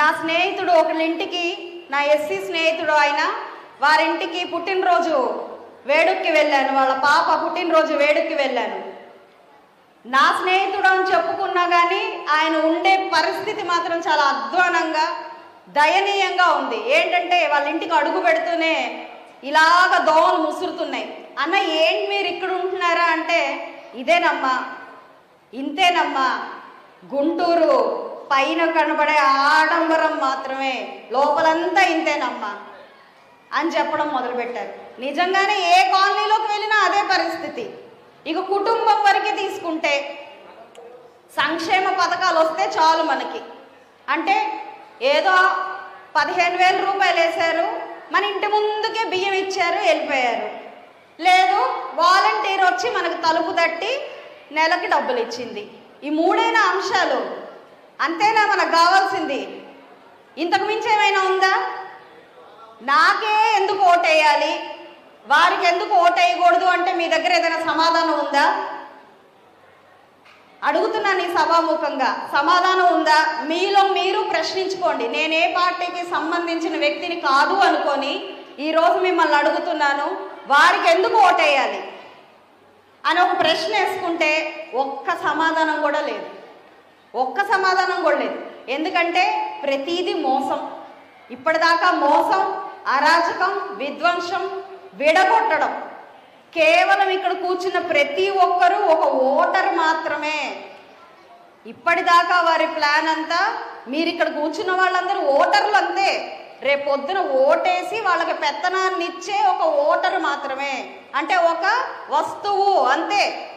నా స్నేహితుడు ఒకరింటికి నా ఎస్సీ స్నేహితుడు ఆయన వారింటికి పుట్టినరోజు వేడుక్కి వెళ్ళాను. వాళ్ళ పాప పుట్టినరోజు వేడుక్కి వెళ్ళాను. నా స్నేహితుడు అని చెప్పుకున్నా కానీ ఆయన ఉండే పరిస్థితి మాత్రం చాలా అధ్వానంగా దయనీయంగా ఉంది. ఏంటంటే వాళ్ళ ఇంటికి అడుగు పెడుతూనే ఇలాగ దోమలు ముసురుతున్నాయి. అన్న ఏంటి మీరు ఇక్కడ ఉంటున్నారా అంటే ఇదేనమ్మా ఇంతేనమ్మా గుంటూరు పైన కనబడే ఆడంబరం మాత్రమే. లోపలంతా ఇంతేనమ్మా. అని చెప్పడం మొదలుపెట్టారు. నిజంగానే ఏ కాలనీలోకి వెళ్ళినా అదే పరిస్థితి. ఇక కుటుంబం వరకే తీసుకుంటే సంక్షేమ పథకాలు వస్తే చాలు మనకి. అంటే ఏదో పదిహేను వేల రూపాయలు వేశారు మన ఇంటి ముందుకే బియ్యం ఇచ్చారు వెళ్ళిపోయారు. లేదు వాలంటీర్ వచ్చి మనకు తలుపు తట్టి నెలకి డబ్బులు ఇచ్చింది. ఈ మూడైన అంశాలు? అంతేనా మనకు కావాల్సింది? ఇంతకు మించి ఏమైనా ఉందా? నాకే ఎందుకు ఓటేయాలి? వారికి ఎందుకు ఓటేయకూడదు అంటే మీ దగ్గర ఏదైనా సమాధానం ఉందా? అడుగుతున్నాను ఈ సభాముఖంగా. సమాధానం ఉందా? మీలో మీరు ప్రశ్నించుకోండి. నేను ఏ పార్టీకి సంబంధించిన వ్యక్తిని కాదు అనుకొని ఈరోజు మిమ్మల్ని అడుగుతున్నాను. వారికి ఎందుకు ఓటేయాలి? అని ఒక ప్రశ్న వేసుకుంటే ఒక్క సమాధానం కూడా లేదు. ఒక్క సమాధానం కూడా లేదు. ఎందుకంటే ప్రతీది మోసం. ఇప్పటిదాకా మోసం అరాచకం విధ్వంసం విడగొట్టడం. కేవలం ఇక్కడ కూర్చున్న ప్రతి ఒక్కరూ ఒక ఓటర్ మాత్రమే. ఇప్పటిదాకా వారి ప్లాన్ అంతా మీరు ఇక్కడ కూర్చున్న వాళ్ళందరూ ఓటర్లు అంతే. రేపు పొద్దున ఓటేసి వాళ్ళకి పెత్తనాన్ని ఇచ్చే ఒక ఓటర్ మాత్రమే. అంటే ఒక వస్తువు అంతే.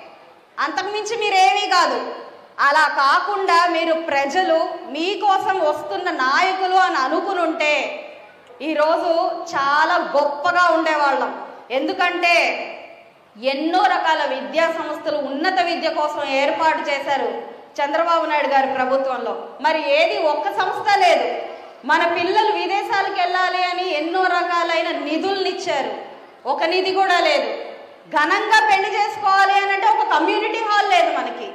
అంతకుమించి మీరేమీ కాదు. అలా కాకుండా మీరు ప్రజలు మీకోసం వస్తున్న నాయకులు అని అనుకునుంటే ఈరోజు చాలా గొప్పగా ఉండేవాళ్ళం. ఎందుకంటే ఎన్నో రకాల విద్యా సంస్థలు ఉన్నత విద్య కోసం ఏర్పాటు చేశారు చంద్రబాబు నాయుడు గారి ప్రభుత్వంలో. మరి ఏది ఒక్క సంస్థ లేదు. మన పిల్లలు విదేశాలకు వెళ్ళాలి అని ఎన్నో రకాలైన నిధుల్ని ఇచ్చారు. ఒక నిధి కూడా లేదు. ఘనంగా పెళ్ళి చేసుకోవాలి అని అంటే ఒక కమ్యూనిటీ హాల్ లేదు మనకి.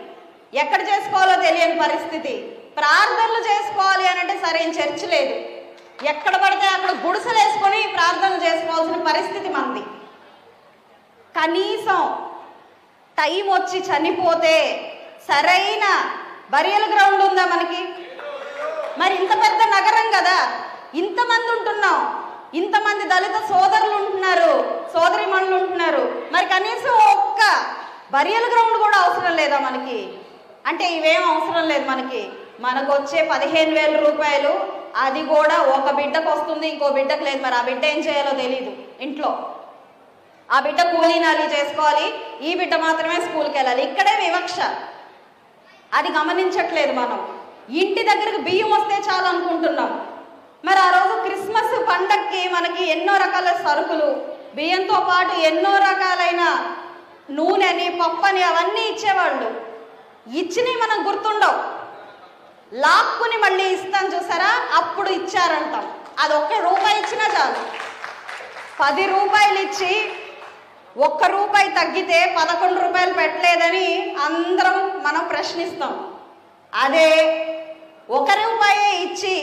ఎక్కడ చేసుకోవాలో తెలియని పరిస్థితి. ప్రార్థనలు చేసుకోవాలి అని అంటే సరైన చర్చ్ లేదు. ఎక్కడ పడితే అక్కడ గుడిసెలు వేసుకొని ప్రార్థనలు చేసుకోవాల్సిన పరిస్థితి మనది. కనీసం టైం వచ్చి చనిపోతే సరైన బరియల్ గ్రౌండ్ ఉందా మనకి? మరి ఇంత పెద్ద నగరం కదా. ఇంతమంది ఉంటున్నాం. ఇంతమంది దళిత సోదరులు ఉంటున్నారు. సోదరి ఉంటున్నారు. మరి కనీసం ఒక్క బరియల్ గ్రౌండ్ కూడా అవసరం లేదా మనకి? అంటే ఇవేం అవసరం లేదు మనకి. మనకు వచ్చే పదిహేను వేల రూపాయలు అది కూడా ఒక బిడ్డకు వస్తుంది ఇంకో బిడ్డకు లేదు. మరి ఆ బిడ్డ ఏం చేయాలో తెలియదు ఇంట్లో. ఆ బిడ్డ కూలీనాలి చేసుకోవాలి ఈ బిడ్డ మాత్రమే స్కూల్కి వెళ్ళాలి. ఇక్కడే వివక్ష. అది గమనించట్లేదు మనం. ఇంటి దగ్గరకు బియ్యం వస్తే చాలు అనుకుంటున్నాం. మరి ఆ రోజు క్రిస్మస్ పండక్కి మనకి ఎన్నో రకాల సరుకులు బియ్యంతో పాటు ఎన్నో రకాలైన నూనెని పప్పని అవన్నీ ఇచ్చేవాళ్ళు. ఇచ్చినవి మనం గుర్తుండవు. లాక్కుని మళ్ళీ ఇస్తాం చూసారా? అప్పుడు ఇచ్చారంటాం. అది ఒక్క రూపాయి ఇచ్చినా చాలు. పది రూపాయలు ఇచ్చి ఒక్క రూపాయి తగ్గితే పదకొండు రూపాయలు పెట్టలేదని అందరం మనం ప్రశ్నిస్తాం. అదే ఒక రూపాయి ఇచ్చి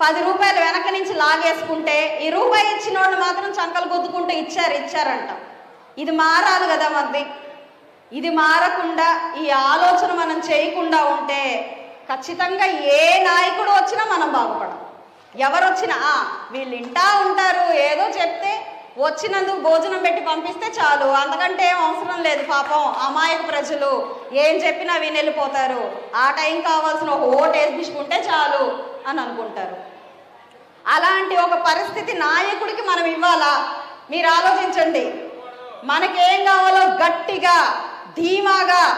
పది రూపాయలు వెనక నుంచి లాగేసుకుంటే ఈ రూపాయి ఇచ్చిన వాళ్ళు మాత్రం చంకలు గుద్దుకుంటూ ఇచ్చారు ఇచ్చారంట. ఇది మారాలి కదా మరి ఇది మారకుండా ఈ ఆలోచన మనం చేయకుండా ఉంటే ఖచ్చితంగా ఏ నాయకుడు వచ్చినా మనం బాగుపడం ఎవరు వచ్చినా వీళ్ళు ఇంటా ఉంటారు ఏదో చెప్తే వచ్చినందుకు భోజనం పెట్టి పంపిస్తే చాలు. అంతకంటే ఏం అవసరం లేదు పాపం అమాయక ప్రజలు ఏం చెప్పినా విని వెళ్ళిపోతారు. ఆ టైం కావాల్సిన ఒక ఓటు వేసుకుంటే చాలు అని అనుకుంటారు. అలాంటి ఒక పరిస్థితి నాయకుడికి మనం ఇవ్వాలా? మీరు ఆలోచించండి. మనకేం కావాలో గట్టిగా ティーマーが